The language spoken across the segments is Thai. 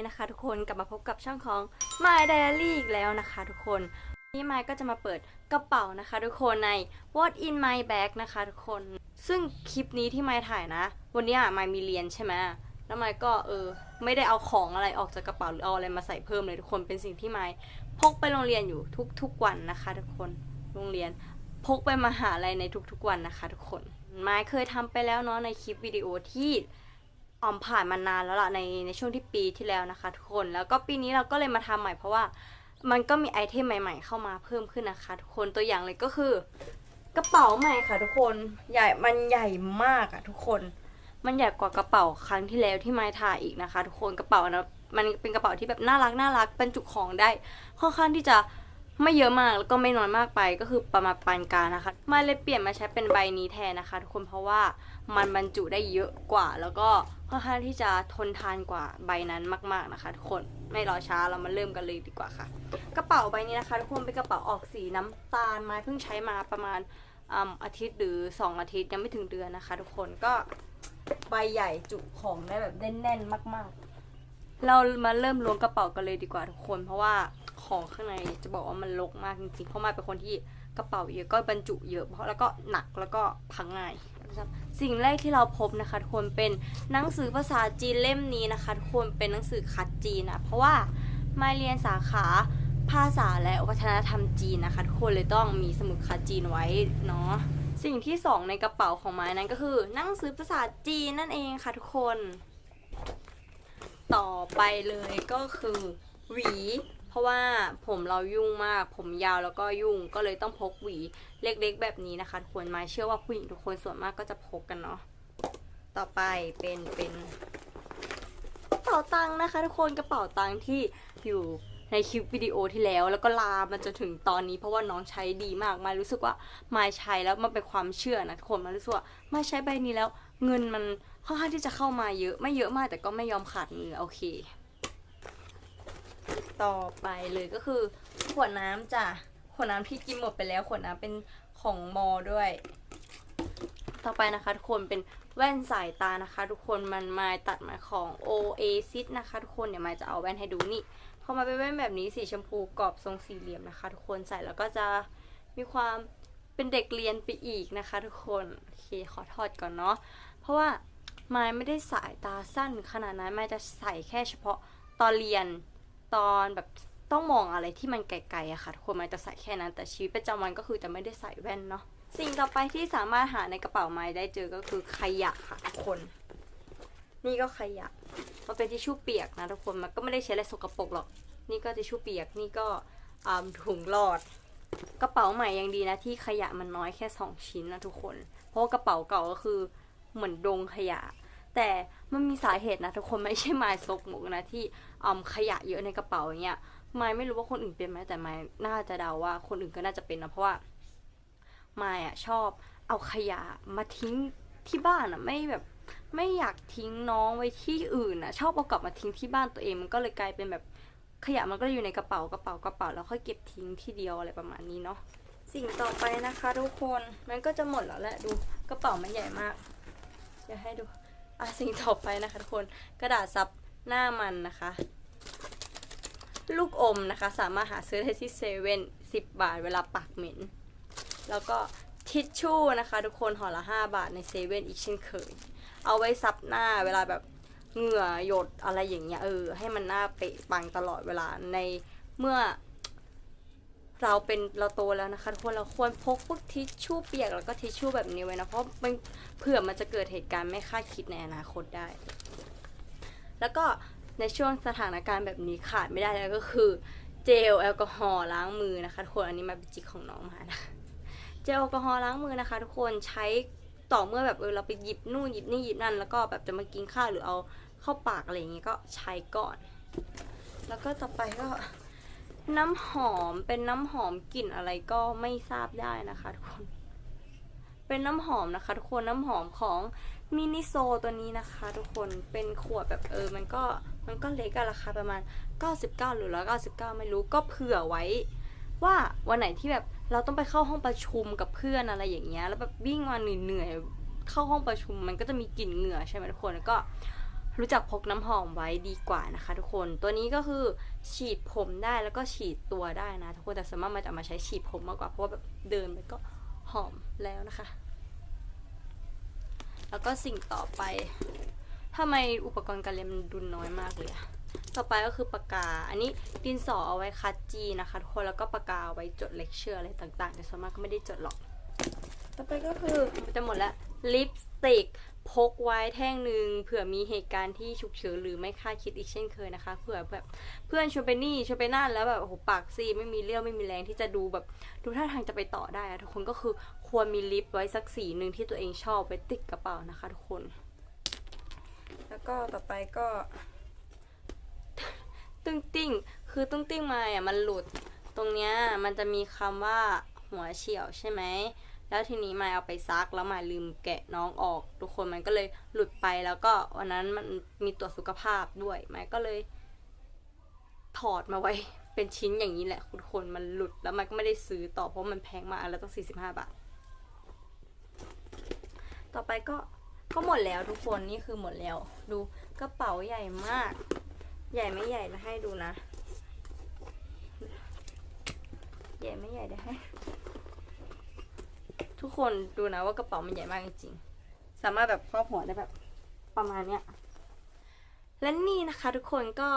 นี่นะคะ ทุกคนกลับมาพบกับช่องของ My Diary อีกแล้วนะคะ ทุกคนวันนี่ My ก็จะมาเปิดกระเป๋านะคะ ทุกคนใน What in my bag นะคะ ทุกคน ซึ่งคลิปนี้ที่ My ถ่ายนะ วันนี้อะ My มีเรียนใช่ไหมแล้ว My ก็เออไม่ได้เอาของอะไรออกจากกระเป๋าหรือเอาอะไรมาใส่เพิ่มเลยทุกคนเป็นสิ่งที่ My พกไปโรงเรียนอยู่ทุกๆวันนะคะ ทุกคนโรงเรียนพกไปมหาลัยในทุกๆวันนะคะ ทุกคนไม้เคยทำไปแล้วเนาะในคลิปวิดีโอที่ ออมผ่านมานานแล้วล่ะในในช่วงที่ปีที่แล้วนะคะ ทุกคนแล้วก็ปีนี้เราก็เลยมาทำใหม่เพราะว่ามันก็มีไอเทมใหม่ ๆ เข้ามาเพิ่มขึ้นนะคะ ทุกคนตัวอย่างเลยก็คือกระเป๋าใหม่ค่ะ ทุกคนใหญ่มันใหญ่มากอะทุกคน มันใหญ่กว่ากระเป๋าครั้งที่แล้วที่ไม้ถ่ายอีกนะคะ ทุกคนกระเป๋านะมันเป็นกระเป๋าที่แบบน่ารักน่ารักบรรจุของได้ค่อนข้างที่จะ ไม่เยอะมากแล้วก็ไม่น้อยมากไปก็คือประมาณปานกลางนะคะมาเลยเปลี่ยนมาใช้เป็นใบนี้แทนนะคะ ทุกคนเพราะว่ามันบรรจุได้เยอะกว่า แล้วก็ค่อนข้างที่จะทนทานกว่าใบนั้นมาก ๆนะคะ ทุกคนไม่รอช้าเรามาเริ่มกันเลยดีกว่าค่ะ กระเป๋าใบนี้นะคะ ทุกคนเป็นกระเป๋าออกสีน้ำตาลไม้เพิ่งใช้มาประมาณอืมอาทิตย์หรือ 2 อาทิตย์ยังไม่ถึงเดือนนะคะ ทุกคนก็ใบใหญ่จุของได้แบบแน่นๆมาก ๆ เรามาเริ่มล้วงกระเป๋ากันเลยดีกว่าทุกคน เพราะว่า ของข้างในจะบอกว่ามันรกมากจริงๆ เพราะมาเป็นคนที่กระเป๋าเยอะก็บรรจุเยอะเพราะแล้วก็หนักแล้วก็พังง่ายนะครับสิ่งแรกที่เราพบนะคะทุกคนเป็นหนังสือภาษาจีนเล่มนี้นะคะทุกคนเป็นหนังสือคัดจีนนะเพราะว่ามาเรียนสาขาภาษาและวัฒนธรรมจีนนะคะทุกคนเลยต้องมีสมุดคัดจีนไว้เนาะสิ่งที่สองในกระเป๋าของไม้นั้นก็คือหนังสือภาษาจีนนั่นเองค่ะทุกคน ต่อไปเลยก็คือ หวี เพราะว่าผมเรายุ่งมาก ผมยาวแล้วก็ยุ่งก็เลยต้องพกหวีเล็กๆ แบบนี้นะคะทุกคนมาเชื่อว่าผู้หญิงทุกคนส่วนมากก็จะพกกันเนาะต่อไปเป็นเป็นกระเป๋าตังค์นะคะ ทุกคนกระเป๋าตังค์ที่อยู่ในคลิปวิดีโอที่แล้วแล้วก็ลามมันจนถึงตอนนี้เพราะว่าน้องใช้ดีมากมารู้สึกว่ามาใช้แล้วมันเป็นความเชื่อนะทุกคนมารู้สึกว่ามาใช้ใบนี้แล้ว เงินมันค่อนข้างที่จะเข้ามาเยอะไม่เยอะมากแต่ก็ไม่ยอมขาดมือโอเค ต่อไปเลยก็คือขวดน้ำจ้ะขวดน้ำที่กินหมดไปแล้วขวดน้ำเป็นของมอด้วย ต่อไปนะคะทุกคนเป็นแว่นสายตานะคะ ทุกคนมันมาตัดมาของ Oasis นะคะ ทุกคนเดี๋ยวมาจะเอาแว่นให้ดูนี่พอมาเป็นแว่นแบบนี้สีชมพูกรอบทรงสี่เหลี่ยมนะคะ ทุกคนใส่แล้วก็จะมีความเป็นเด็กเรียนไปอีกนะคะ ทุกคนโอเคขอถอดก่อนเนาะเพราะว่าไม้ไม่ได้สายตาสั้นขนาดนั้นไม้จะใส่แค่เฉพาะตอนเรียน ตอนแบบต้องมองอะไรที่มันไกลๆอะค่ะทุกคนมันจะใส่แค่นั้น แต่ชีวิตประจำวันก็คือจะไม่ได้ใส่แว่นเนาะสิ่งต่อไปที่สามารถหาในกระเป๋าไม้ได้เจอก็คือขยะค่ะทุกคน นี่ก็ขยะมันเป็นทิชชู่เปียกนะทุกคนมันก็ไม่ได้ใช้อะไรสกปรกหรอก นี่ก็ทิชชู่เปียกนี่ก็ถุงหลอด กระเป๋าใหม่ยังดีนะที่ขยะมันน้อยแค่สองชิ้นนะทุกคน เพราะกระเป๋าเก่าก็คือเหมือนดงขยะ แต่มันมีสาเหตุนะทุกคนไม่ใช่ไม้ซกหมกนะที่อืมขยะเยอะในกระเป๋าอย่างเงี้ยไม้ไม่รู้ว่าคนอื่นเป็นไหมแต่ไม้น่าจะเดาว่าคนอื่นก็น่าจะเป็นนะเพราะว่าไม้อะชอบเอาขยะมาทิ้งที่บ้านอะไม่แบบไม่อยากทิ้งน้องไว้ที่อื่นอะชอบเอากลับมาทิ้งที่บ้านตัวเองมันก็เลยกลายเป็นแบบขยะมันก็อยู่ในกระเป๋ากระเป๋ากระเป๋าแล้วค่อยเก็บทิ้งที่เดียวอะไรประมาณนี้เนาะสิ่งต่อไปนะคะ ทุกคนมันก็จะหมดแล้วแหละดูกระเป๋ามันใหญ่มากเดี๋ยวให้ดู อะสิ่งต่อไปนะคะทุกคนกระดาษซับหน้ามันนะคะ ลูกอมนะคะ สามารถหาซื้อได้ที่เซเว่นสิบบาทเวลาปากเหม็น แล้วก็ทิชชู่นะคะ ทุกคนห่อละห้าบาทในเซเว่นอีกเช่นเคย เอาไว้ซับหน้าเวลาแบบเหงื่อหยดอะไรอย่างเงี้ยเออให้มันหน้าเปะปังตลอดเวลาในเมื่อ เราเป็นเราโตแล้วนะคะทุกคนเราควรพกพวกทิชชู่เปียกแล้วก็ทิชชู่แบบนี้ไว้นะเพราะมันเผื่อมันจะเกิดเหตุการณ์ไม่คาดคิดในอนาคตได้ แล้วก็ในช่วงสถานการณ์แบบนี้ขาดไม่ได้แล้วก็คือเจลแอลกอฮอล์ล้างมือนะคะทุกคนอันนี้มาเป็นจิกของน้องมานะเจลแอลกอฮอล์ล้างมือนะคะ ทุกคนใช้ต่อเมื่อแบบเออเราไปหยิบนู่นหยิบนี่หยิบนั่น แล้วก็แบบจะมากินข้าวหรือเอาเข้าปากอะไรอย่างเงี้ยก็ใช้ก่อน แล้วก็ต่อไปก็ น้ำหอมเป็นน้ำหอมกลิ่นอะไรก็ไม่ทราบได้นะคะทุกคน เป็นน้ำหอมนะคะทุกคนน้ำหอมของมินิโซตัวนี้นะคะ ทุกคนเป็นขวดแบบเออ มันก็มันก็เล็กอะราคาประมาณ 99 หรือ 199 ไม่รู้ก็เผื่อไว้ ว่าวันไหนที่แบบเราต้องไปเข้าห้องประชุมกับเพื่อนอะไรอย่างเงี้ยแล้วแบบวิ่งมาเหนื่อยๆเข้าห้องประชุมมันก็จะมีกลิ่นเหงื่อใช่ไหมทุกคนแล้วก็ รู้จักพกน้ำหอมไว้ดีกว่านะคะ ทุกคน ตัวนี้ก็คือฉีดผมได้แล้วก็ฉีดตัวได้นะทุกคน แต่ส่วนมากมันจะมาใช้ฉีดผมมากกว่า เพราะว่าแบบเดินไปก็หอมแล้วนะคะ แล้วก็สิ่งต่อไปทำไมอุปกรณ์การเรียนมันดุนน้อยมากเลยอะต่อไปก็คือปากกา อันนี้ดินสอเอาไว้คัดจีนะคะทุกคน แล้วก็ปากกาเอาไว้จดเลคเชอร์อะไรต่างๆ แต่ส่วนมากก็ไม่ได้จดหรอก ต่อไปก็คือมันจะหมดล้วลิปสติกพกไว้แท่งหนึ่งเผื่อมีเหตุการณ์ที่ฉุกเฉินหรือไม่คาดคิดอีกเช่นเคยนะคะเผื่อแบบเพื่อนชวนไปนี่ชวนไปนั่นแล้วแบบโอ้โหปากซีไม่มีเรี่ยวไม่มีแรงที่จะดูแบบดูท่าทางจะไปต่อได้อะทุกคนก็คือควรมีลิปไว้สักสีหนึ่งที่ตัวเองชอบไว้ติดกระเป๋านะคะ ทุกคน แล้วก็ต่อไปก็ ตึ้งติ้งคือตึ้งติ้งมาอะมันหลุด ตรงเนี้ยมันจะมีคำว่าหัวเฉียวใช่ไหม แล้วทีนี้มาเอาไปซักแล้วมาลืมแกะน้องออก ทุกคนมันก็เลยหลุดไปแล้วก็วันนั้นมันมีตรวจสุขภาพด้วยมาก็เลย ถอดมาไว้เป็นชิ้นอย่างนี้แหละทุกคนมันหลุดแล้วมันก็ไม่ได้ซื้อต่อเพราะมันแพงมากอันแล้วต้อง 45 บาท ต่อไปก็ก็หมดแล้วทุกคนนี่คือหมดแล้ว ดูกระเป๋าใหญ่มาก ใหญ่ไม่ใหญ่นะให้ดูนะ ใหญ่ไม่ใหญ่เดี๋ยวให้ ทุกคนดูนะว่ากระเป๋ามันใหญ่มากจริงๆ สามารถแบบครอบหัวได้แบบประมาณเนี้ย และนี่นะคะทุกคนก็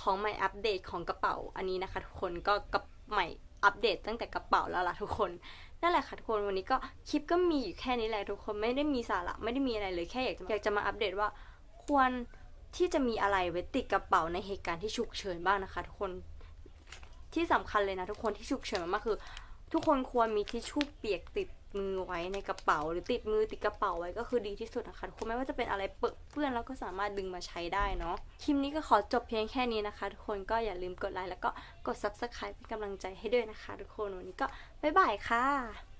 ของใหม่อัปเดตของกระเป๋าอันนี้นะคะ ทุกคนก็กับใหม่อัปเดตตั้งแต่กระเป๋าแล้วล่ะทุกคน นั่นแหละค่ะทุกคนวันนี้ก็คลิปก็มีอยู่แค่นี้แหละทุกคนไม่ได้มีสาระไม่ได้มีอะไรเลยแค่อยากจะอยากจะมาอัปเดตว่า ควรที่จะมีอะไรไว้ติดกระเป๋าในเหตุการณ์ที่ฉุกเฉินบ้างนะคะ ทุกคนที่สำคัญเลยนะทุกคนที่ฉุกเฉินมากคือ ทุกคนควรมีทิชชู่เปียกติด มือไว้ในกระเป๋า หรือติดมือติดกระเป๋าไว้ก็คือดีที่สุดนะคะทุกคนไม่ว่าจะเป็นอะไรเปื้อนแล้วก็สามารถดึงมาใช้ได้เนาะคลิปนี้ก็ขอจบเพียงแค่นี้นะคะ ทุกคนก็อย่าลืมกดไลค์แล้วก็กด subscribe เป็นกำลังใจให้ด้วยนะคะ ทุกคนวันนี้ก็บ๊ายบายค่ะ